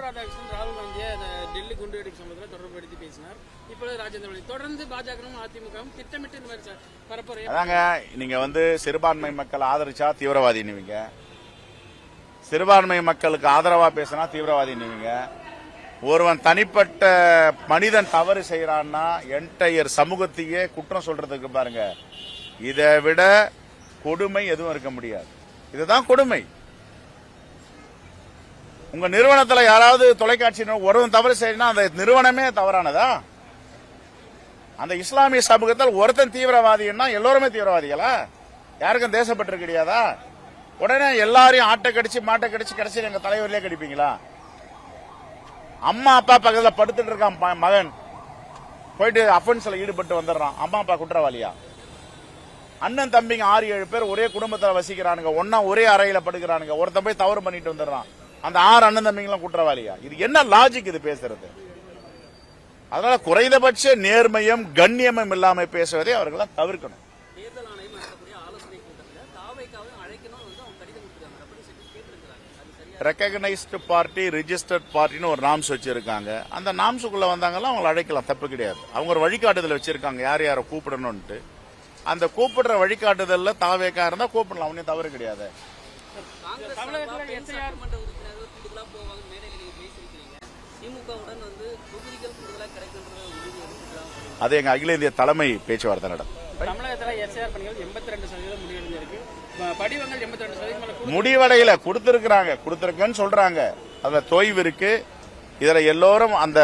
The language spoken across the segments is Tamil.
பொன் ராதாகிருஷ்ணன் ராகுல் காந்தியை அந்த டெல்லி குண்டு வெடிப்பு சம்பவத்தில் தொடர்புபடுத்தி பேசினார். இப்பொழுது ராஜேந்திர பாலாஜி தொடர்ந்து பாஜகவும் அதிமுகவும் திட்டமிட்டு இந்த மாதிரி பரப்புரை அதாங்க நீங்க வந்து சிறுபான்மை மக்கள் ஆதரிச்சா தீவிரவாதின்னுவீங்க. சிறுபான்மை மக்களுக்கு ஆதரவா பேசினா தீவிரவாதின்னுவீங்க. ஒருவன் தனிப்பட்ட மனிதன் தவறு செய்யறான்னா என்டையர் சமூகத்தையே குற்றம் சொல்றதுக்கு பாருங்க. இதை விட கொடுமை எதுவும் இருக்க முடியாது. இதுதான் கொடுமை. உங்க நிறுவனத்துல யாராவது தொலைக்காட்சி ஒரு ஒருவன் தவறு செய்யணும் அந்த நிறுவனமே தவறானதா? அந்த இஸ்லாமிய சமூகத்தில் ஒருத்தன் தீவிரவாதின்னா எல்லோருமே தீவிரவாதிகளா? யாருக்கும் தேசப்பட்டு கிடையாதா உடனே எல்லாரையும் ஆட்டை கடிச்சு மாட்டை கடிச்சு கடைசியில் எங்க தலைவர்லயே கடிப்பீங்களா? அம்மா அப்பா பக்கத்துல படுத்துட்டு இருக்கான் மகன். போயிட்டு அஃபென்ஸ்ல ஈடுபட்டு வந்துடுறான். அம்மா அப்பா குற்றவாளியா? அண்ணன் தம்பிங்க ஆறு ஏழு பேர் ஒரே குடும்பத்தில் வசிக்கிறானுங்க. ஒன்னா ஒரே அறையில படுக்கிறானுங்க. ஒருத்தன் போய் தவறு பண்ணிட்டு வந்துடுறான். அந்த ஆறு அண்ணன் தம்பிங்களும் குற்றவாளியா? இது என்ன லாஜிக் இது பேசுறது? அதனால குறைந்தபட்ச நேர்மையும் கண்ணியமும் இல்லாம பேசுவதை அவர்களாம் தவிர்க்கணும். தேர்தல் ஆணையம் நடத்தக்கூடிய ஆலோசனை கூட்டத்தில் தாவைக்காவை அழைக்கணும் வந்து அவங்க கடிதம் கொடுத்துருக்காங்க. அப்படி சொல்லி கேட்டிருக்கிறாங்க. அது சரியா ரெக்கக்னைஸ்டு பார்ட்டி ரிஜிஸ்டர்ட் பார்ட்டின்னு ஒரு நாம்ஸ் வச்சிருக்காங்க. அந்த நாம்ஸுக்குள்ள வந்தாங்கன்னா அவங்களை அழைக்கலாம் தப்பு கிடையாது. அவங்க ஒரு வழிகாட்டுதல் வச்சிருக்காங்க யார் யாரை கூப்பிடணும்ட்டு அந்த கூப்பிடுற வழிகாட்டுதல்ல தாவேக்கா இருந்தா கூப்பிடலாம் அவனையும் தவறு கிடையாது. போவாங்க மேடையில் நீங்க பேசியிருக்கீங்க திமுகவுடன் வந்து தொகுதிகள் கூடுதலா கிடைக்கின்ற உறுதி இருக்குதா? அது எங்க அகில இந்திய தலைமை பேச்சுவார்த்தை நடக்கும் தமிழகத்துல எஸ்ஐஆர் பணிகள் எண்பத்தி ரெண்டு சதவீதம் முடிவடைஞ்சிருக்கு. படிவங்கள் எண்பத்தி ரெண்டு சதவீதம் முடிவடையில கொடுத்திருக்கிறாங்க கொடுத்திருக்கேன்னு சொல்றாங்க. அதுல தொய்வு இருக்கு. இதுல எல்லோரும் அந்த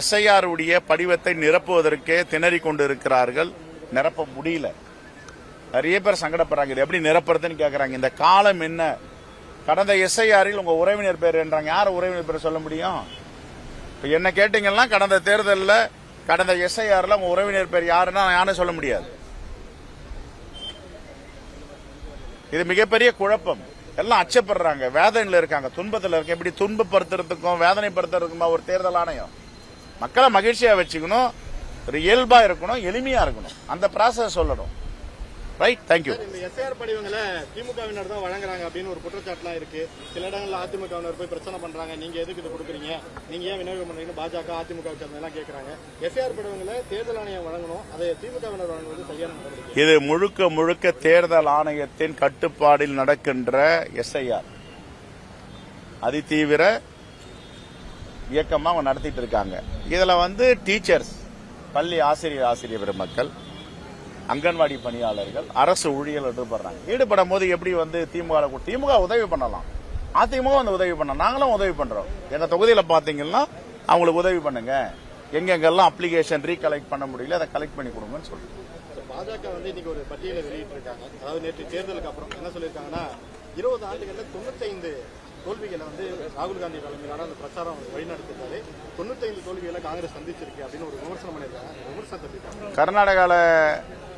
எஸ்ஐஆர் உடைய படிவத்தை நிரப்புவதற்கே திணறி கொண்டு இருக்கிறார்கள் நிரப்ப முடியல. நிறைய பேர் சங்கடப்படுறாங்க. இது எப்படி நிரப்புறதுன்னு கேக்குறாங்க. இந்த காலம் என்ன? கடந்த எஸ்ஐஆரில் உங்க உறவினர் பேர் என்றாங்க. யார் உறவினர் பேர் சொல்ல முடியும்? இப்ப என்ன கேட்டீங்கன்னா கடந்த தேர்தலில் கடந்த எஸ்ஐஆர்ல உங்க உறவினர் பேர் யாருன்னா யாரும் சொல்ல முடியாது. இது மிகப்பெரிய குழப்பம். எல்லாம் அச்சப்படுறாங்க. வேதனையில் இருக்காங்க. துன்பத்தில் இருக்க எப்படி துன்பப்படுத்துறதுக்கும் வேதனைப்படுத்துறதுக்குமா ஒரு தேர்தல் ஆணையம்? மக்களை மகிழ்ச்சியா வச்சுக்கணும். ஒரு இயல்பா இருக்கணும் எளிமையா இருக்கணும். அந்த ப்ராசஸ் சொல்லணும். ரைட் தேங்க்யூ இந்த எஸ்ஐஆர் படிவங்களை திமுகவினர் தான் வழங்குறாங்க அப்படின்னு ஒரு குற்றச்சாட்டுலாம் இருக்கு. சில இடங்கள்ல அதிமுகவினர் போய் பிரச்சனை பண்றாங்க. நீங்க எதுக்கு இது கொடுக்குறீங்க? நீங்க ஏன் விநியோகம் பண்றீங்க பாஜக அதிமுக சேர்ந்தெல்லாம் கேட்கறாங்க எஸ்ஐஆர் படிவங்களை தேர்தல் ஆணையம் வழங்கணும். அதை திமுகவினர் வழங்குவது சரியான இது முழுக்க முழுக்க தேர்தல் ஆணையத்தின் கட்டுப்பாடில் நடக்கின்ற எஸ்ஐஆர். அதிதீவிர இயக்கமா அவங்க நடத்திட்டு இருக்காங்க. இதுல வந்து டீச்சர்ஸ் பள்ளி ஆசிரியர் ஆசிரியர் பெருமக்கள் அங்கன்வாடி பணியாளர்கள் அரசு ஊழியர்கள் ஈடுபடுறாங்க ஈடுபடும் போது எப்படி வந்து திமுக திமுக உதவி பண்ணலாம். அதிமுக வந்து உதவி பண்ணலாம் நாங்களும் உதவி பண்றோம். எங்க தொகுதியில பாத்தீங்கன்னா அவங்களுக்கு உதவி பண்ணுங்க. எங்கெங்கெல்லாம் அப்ளிகேஷன் ரீகலெக்ட் பண்ண முடியல அதை கலெக்ட் பண்ணி கொடுங்கன்னு சொல்லுங்க பாஜக வந்து இன்னைக்கு ஒரு பட்டியலை வெளியிட்டிருக்காங்க. அதாவது நேற்று தேர்தலுக்கு அப்புறம் என்ன சொல்லியிருக்காங்கன்னா இருபது ஆண்டுகள்ல தொண்ணூத்தைந்து தோல்விகளை வந்து ராகுல் காந்தி தலைமையிலான அந்த பிரச்சாரம் வழிநடத்திருக்காரு தொண்ணூத்தைந்து தோல்விகளை காங்கிரஸ் சந்திச்சிருக்கு அப்படின்னு ஒரு விமர்சனம் பண்ணியிருக்காங்க. அந்த விமர்சனத்தை கர்நாடகாவில்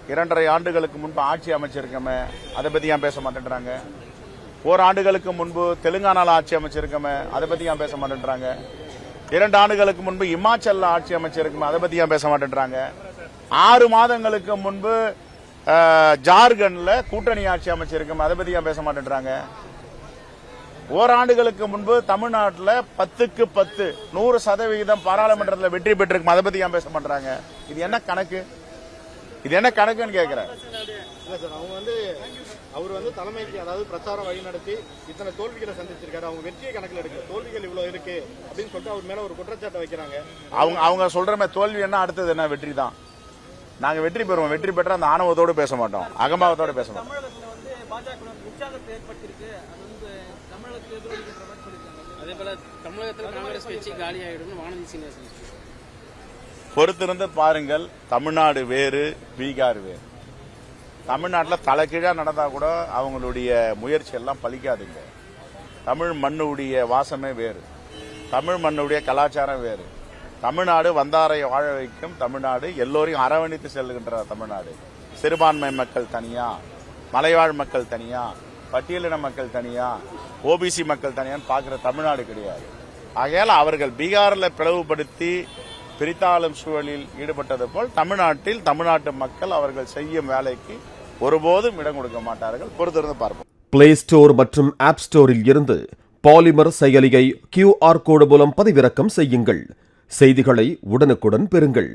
இரண்டரை ஆண்டுகளுக்கு முன்பு ஆட்சி அமைச்சிருக்கமே அதை பற்றி ஏன் பேச மாட்டேன்றாங்க? ஓராண்டுகளுக்கு முன்பு தெலுங்கானாவில் ஆட்சி அமைச்சிருக்கமே அதை பற்றி ஏன் பேச மாட்டேன்றாங்க? இரண்டு ஆண்டுகளுக்கு முன்பு இமாச்சலில் ஆட்சி அமைச்சிருக்கமே அதை பற்றி ஏன் பேச மாட்டேன்றாங்க? ஆறு மாதங்களுக்கு முன்பு அஹ், கூட்டணி ஆட்சி அமைச்சிருக்கமே அதை பற்றி ஏன் பேச மாட்டேன்றாங்க? ஓராண்டுகளுக்கு முன்பு தமிழ்நாட்டில் பத்துக்கு பத்து நூறு சதவிகிதம் பாராளுமன்றத்தில் வெற்றி பெற்றிருக்கும் அதை பத்தி ஏன் பேச மாட்டாங்க இது என்ன கணக்கு? இது என்ன கணக்குன்னு சார் அவங்க வந்து அவர் வந்து தலைமைக்கு அதாவது பிரச்சாரம் வழி நடத்தி இத்தனை தோல்விகளை சந்திச்சிருக்காரு. அவங்க வெற்றியை கணக்கில் எடுக்கல தோல்விகள் இவ்வளவு இருக்கு அப்படின்னு சொல்லிட்டு அவர் மேல ஒரு குற்றச்சாட்டை வைக்கிறாங்க. அவங்க அவங்க சொல்ற மாதிரி தோல்வி என்ன அடுத்தது என்ன? வெற்றி தான். நாங்க வெற்றி பெறுவோம். வெற்றி பெற்ற அந்த ஆணவத்தோடு பேச மாட்டோம். அகம்பாவத்தோடு பேச மாட்டோம். அதே போல தமிழகத்தில் காங்கிரஸ் கட்சி காலியாயிடும்னு வானதி சீனிவாசன் பொறுத்திருந்து பாருங்கள் தமிழ்நாடு வேறு பீகார் வேறு. தமிழ்நாட்டில் தலைகீழா நடந்தால் கூட அவங்களுடைய முயற்சி எல்லாம் பழிக்காதுங்க தமிழ் மண்ணுடைய வாசமே வேறு. தமிழ் மண்ணுடைய கலாச்சாரம் வேறு. தமிழ்நாடு வந்தாரை வாழ வைக்கும் தமிழ்நாடு எல்லோரையும் அரவணைத்து செல்கின்ற தமிழ்நாடு. சிறுபான்மை மக்கள் தனியா மலைவாழ் மக்கள் தனியா பட்டியலின மக்கள் தனியா ஓபிசி மக்கள் தனியான்னு பார்க்குற தமிழ்நாடு கிடையாது. ஆகையால் அவர்கள் பீகாரில் பிளவுபடுத்தி பிரித்தாளும் சூழலில் ஈடுபட்டது போல் தமிழ்நாட்டில் தமிழ்நாட்டு மக்கள் அவர்கள் செய்யும் வேலைக்கு ஒருபோதும் இடம் கொடுக்க மாட்டார்கள். பொறுத்திருந்து பார்ப்போம். பிளே ஸ்டோர் மற்றும் ஆப் ஸ்டோரில் இருந்து பாலிமர் செயலியை கியூஆர் கோடு மூலம் பதிவிறக்கம் செய்யுங்கள். செய்திகளை உடனுக்குடன் பெறுங்கள்.